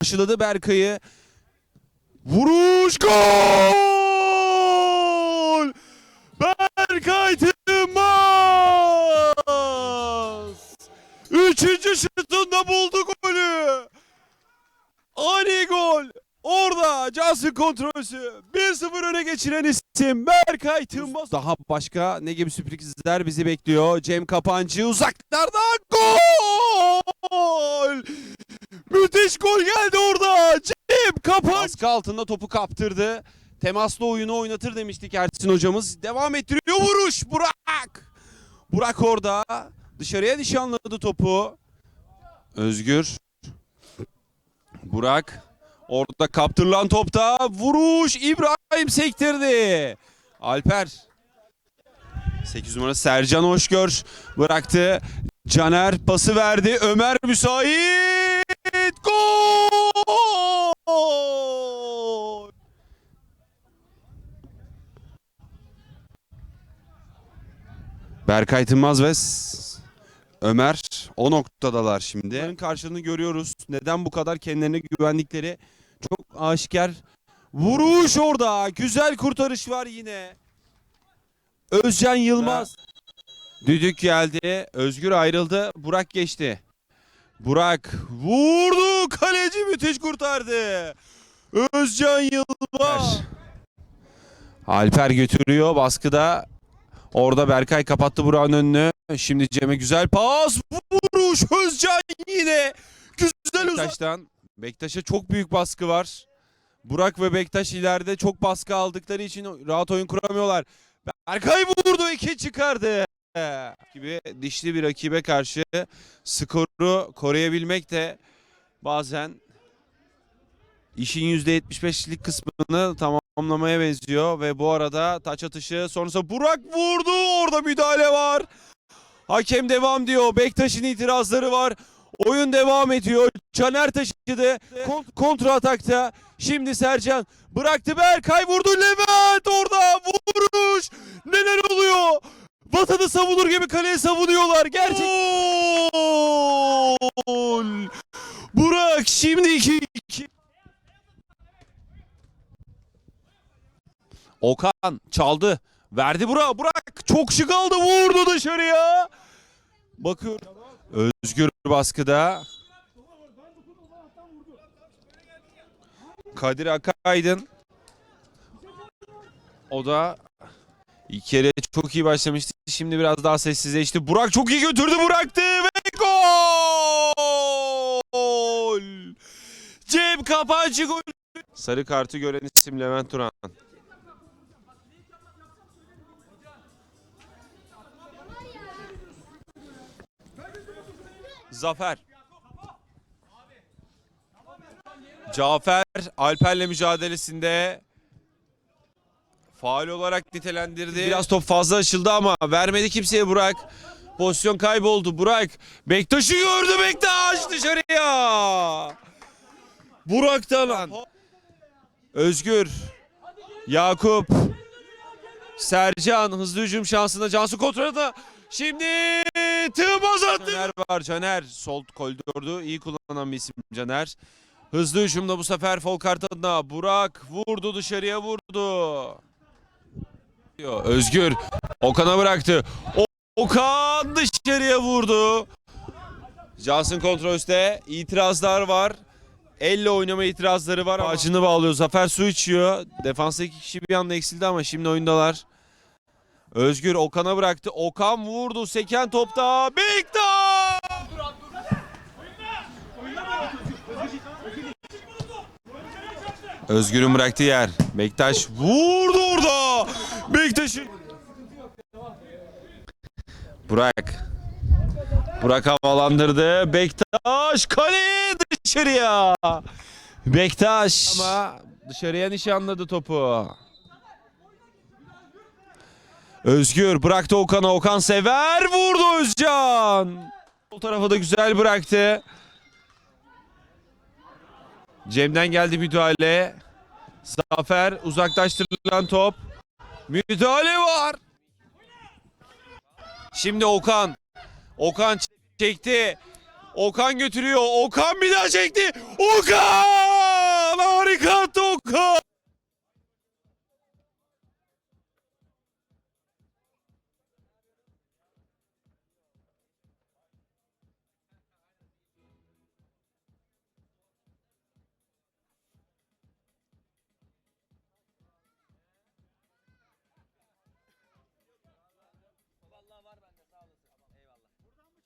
karşıladı Berkay'ı. Vuruş gol! Berkay Tınmaz! Üçüncü şutunda buldu golü. Ani gol. Orada Johnson kontrolsü 1-0 öne geçiren isim Berkay Tınmaz. Daha başka ne gibi sürprizler bizi bekliyor. Cem Kapancı uzaklardan gol! Müthiş gol geldi orada. Cem Kapancı. Baskı altında topu kaptırdı. Temaslı oyunu oynatır demiştik Ersin hocamız. Devam ettiriyor vuruş. Burak. Burak orada. Dışarıya nişanladı topu. Özgür. Burak. Orada kaptırılan topta vuruş İbrahim sektirdi. Alper. 8 numara Sercan Hoşgör bıraktı. Caner pası verdi. Ömer müsait. Gol! Berkay Tınmaz ve Ömer o noktadalar şimdi. Onların karşılığını görüyoruz. Neden bu kadar kendilerine güvendikleri çok aşikar. Vuruş orada. Güzel kurtarış var yine. Özcan Yılmaz. Düdük geldi. Özgür ayrıldı. Burak geçti. Burak vurdu. Kaleci müthiş kurtardı. Özcan Yılmaz. Alper götürüyor baskıda. Orada Berkay kapattı Burak'ın önünü. Şimdi Cem'e güzel pas. Vuruş Özcan yine. Güzel uzak. Bektaş'tan. Bektaş'a çok büyük baskı var. Burak ve Bektaş ileride çok baskı aldıkları için rahat oyun kuramıyorlar. Berkay vurdu iki çıkardı. Gibi dişli bir rakibe karşı skoru koruyabilmek de bazen işin %75'lik kısmını tamamlamaya benziyor ve bu arada taç atışı sonrasında Burak vurdu orada müdahale var. Hakem devam diyor. Bektaş'ın itirazları var. Oyun devam ediyor. Caner taşıdı. Kont- kontra atakta. Şimdi Sercan bıraktı Berkay vurdu Levent orada vuruş. Neler oluyor? Vatanı savunur gibi kaleye savunuyorlar. Gerçek. Gol! Burak şimdi 2-2. Okan çaldı. Verdi Burak. Burak çok şık aldı. Vurdu dışarıya. Bakıyor. Özgür baskıda. Kadir Akaydın. O da ilk kere çok iyi başlamıştı. Şimdi biraz daha sessizleşti. Burak çok iyi götürdü bıraktı ve gol! Cem Kapancı gol. Sarı kartı gören isim Levent Turan. Zafer. Cafer Alper'le mücadelesinde faal olarak nitelendirdi. Biraz top fazla açıldı ama vermedi kimseye Burak. Pozisyon kayboldu Burak. Bektaş'ı gördü Bektaş dışarıya. Burak'tan. Özgür. Yakup. Sercan hızlı hücum şansında Cansu kontrolü Şimdi Tığmaz attı. Caner var Caner. Sol koridordu. iyi kullanan bir isim Caner. Hızlı hücumda bu sefer Folkart adına Burak vurdu dışarıya vurdu. Özgür Okan'a bıraktı. O- Okan dışarıya vurdu. Johnson kontrol üstte. İtirazlar var. Elle oynama itirazları var. Ağacını bağlıyor. Zafer su içiyor. Defansta iki kişi bir anda eksildi ama şimdi oyundalar. Özgür Okan'a bıraktı. Okan vurdu. Seken topta. Bektaş! Özgür'ün bıraktığı yer. Bektaş vurdu orada. Bektaş'ı. Burak. Burak havalandırdı. Bektaş kale dışarıya. Bektaş. Ama dışarıya nişanladı topu. Özgür bıraktı Okan'a. Okan sever vurdu Özcan. Sol tarafa da güzel bıraktı. Cem'den geldi müdahale. Zafer uzaklaştırılan top. Müdahale var. Şimdi Okan. Okan çekti. Okan götürüyor. Okan bir daha çekti. Okan! Harika attı Okan!